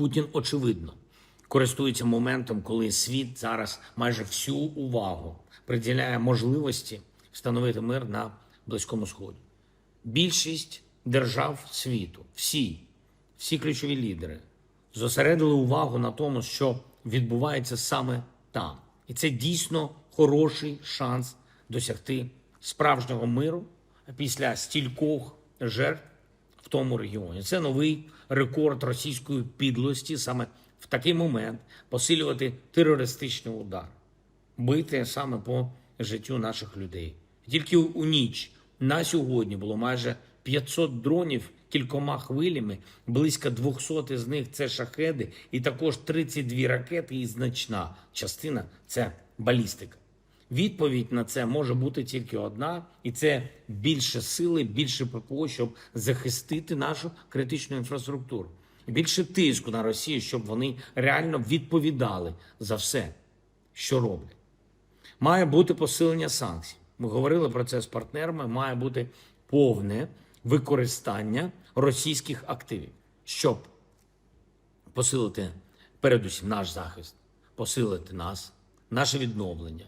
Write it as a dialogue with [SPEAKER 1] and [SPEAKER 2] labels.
[SPEAKER 1] Путін очевидно користується моментом, коли світ зараз майже всю увагу приділяє можливості встановити мир на Близькому Сході. Більшість держав світу, всі, всі ключові лідери зосередили увагу на тому, що відбувається саме там. І це дійсно хороший шанс досягти справжнього миру після стількох жертв в тому регіоні. Це новий рекорд російської підлості саме в такий момент посилювати терористичний удар, бити саме по життю наших людей. Тільки у ніч на сьогодні було майже 500 дронів кількома хвилями, близько 200 з них це шахеди, і також 32 ракети, і значна частина це балістика. Відповідь на це може бути тільки одна, і це більше сили, більше ППО, щоб захистити нашу критичну інфраструктуру. Більше тиску на Росію, щоб вони реально відповідали за все, що роблять. Має бути посилення санкцій. Ми говорили про це з партнерами. Має бути повне використання російських активів, щоб посилити передусім наш захист, посилити нас, наше відновлення,